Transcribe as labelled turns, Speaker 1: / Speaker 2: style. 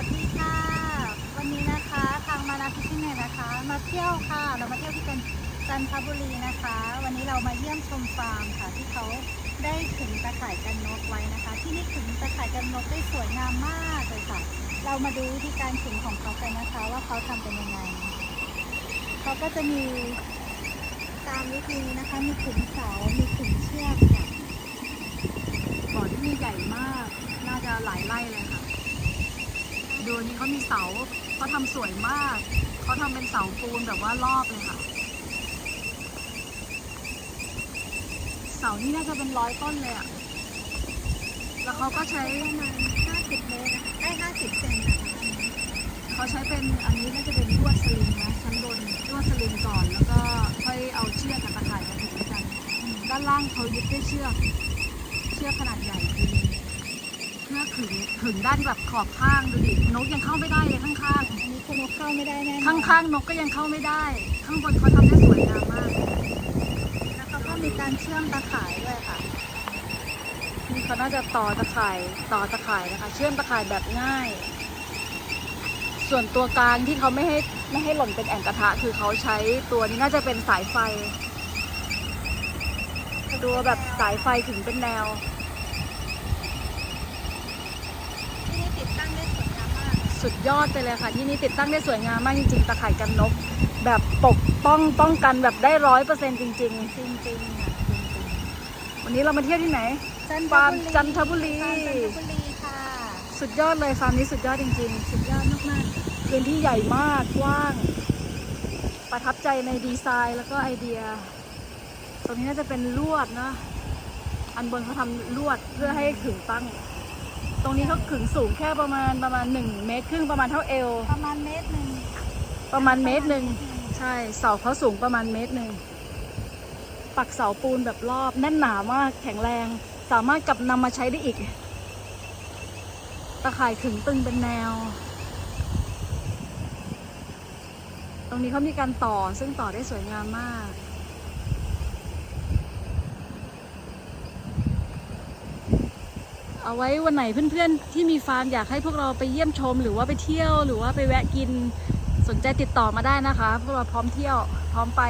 Speaker 1: วัสดีค่ะ วันนี้นะคะทางมานาฟิชิเนี่นะคะ มาเที่ยวค่ะ เรามาเที่ยวที่เป็นจันทบุรีนะคะ วันนี้เรามาเยี่ยมชมฟาร์มค่ะ ที่เขาได้ขึงตะข่ายกันนกไว้นะคะ ที่นี่ขึงตะข่ายกันนกได้สวยงามมากเลยค่ะ เรามาดูวิธีการขึงของเขากันนะคะ ว่าเขาทำเป็นยังไง เขาก็จะมีตามวิธีนี้นะคะ มีขึงเสา มีขึงเชือกค่ะ
Speaker 2: บ่อที่นี่ใหญ่มาก น่าจะหลายไร่เลยค่ะ ดูนี่เขามีเสาเขาทำสวยมากเขาทำเป็นเสาปูนแบบว่ารอบเลยค่ะ เสานี่น่าจะเป็นร้อยต้นเลยอะแล้วเขาก็ใช้
Speaker 1: ประมาณ50เมตรนะคะได้50เซนนะคะอันนี้
Speaker 2: เขาใช้เป็นอันนี้น่าจะเป็นลวดสลิงนะชั้นบนลวดสลิงก่อน แล้วก็ค่อยเอาเชือกกับตะข่ายมาถึงกัน ด้านล่างเขายึดด้วยเชือก เชือกขนาดใหญ่คือ เพื่อขึงขึงด้านแบบขอบข้างดูดินกยังเข้าไม่ได้เลยข้างๆ
Speaker 1: อันนี้คุณนกเข้าไม่ได้แน่นอน
Speaker 2: ข้างๆนกก็ยังเข้าไม่ได้ ข้างบนเขาทำได้สวยงามมาก
Speaker 1: แล้วเขาก็มีการเชื่อมตะข่ายด้วยค่ะ
Speaker 2: นี่เขาน่าจะต่อตะข่ายต่อตะข่ายนะคะ เชื่อมตะข่ายแบบง่าย ส่วนตัวกลางที่เขาไม่ให้ไม่ให้หล่นเป็นแอ่งกระทะ คือเขาใช้ตัวนี้น่าจะเป็นสายไฟตัวแบบสายไฟถึงเป็นแนว
Speaker 1: ที่นี่ติดตั้งได้สวยงามมาก
Speaker 2: สุดยอดไปเลยค่ะ ที่นี่ติดตั้งได้สวยงามมากจริงๆ ตะข่ายกันนก แบบปกป้องป้องกันแบบได้ร้อยเปอร์เซ็นต์จริง
Speaker 1: จริงๆค่ะจริง
Speaker 2: ๆวันนี้เรามาเที่ยวที่ไหน
Speaker 1: ๆจันท
Speaker 2: ฟาร์ม
Speaker 1: บุรี
Speaker 2: จันทบุรี
Speaker 1: ฟาร์มจันทบุรีค่ะ
Speaker 2: สุดยอดเลยฟาร์มนี้สุดยอดจริงๆสุดยอดมากๆ พื้นที่ใหญ่มากกว้าง ประทับใจในดีไซน์แล้วก็ไอเดีย ตรงนี้น่าจะเป็นลวดนะ อันบนเขาทำลวดเพื่อให้ขึงตั้ง ตรงนี้เขาขึงสูงแค่ประมาณประมาณหนึ่งเมตรครึ่งประมาณเท่าเอว
Speaker 1: ประมาณเมตรหนึ่ง
Speaker 2: ประมาณเมตรหนึ่งใช่เสาเขาสูงประมาณเมตรหนึ่งปักเสาปูนแบบรอบแน่นหนามากแข็งแรง สามารถกลับนำมาใช้ได้อีก ตะข่ายขึงตึงเป็นแนว ตรงนี้เขามีการต่อซึ่งต่อได้สวยงามมาก เอาไว้วันไหนเพื่อนๆ ที่มีฟาร์มอยากให้พวกเราไปเยี่ยมชม หรือว่าไปเที่ยวหรือว่าไปแวะกินสนใจติดต่อมาได้นะคะ พวกเราพร้อมเที่ยวพร้อมไป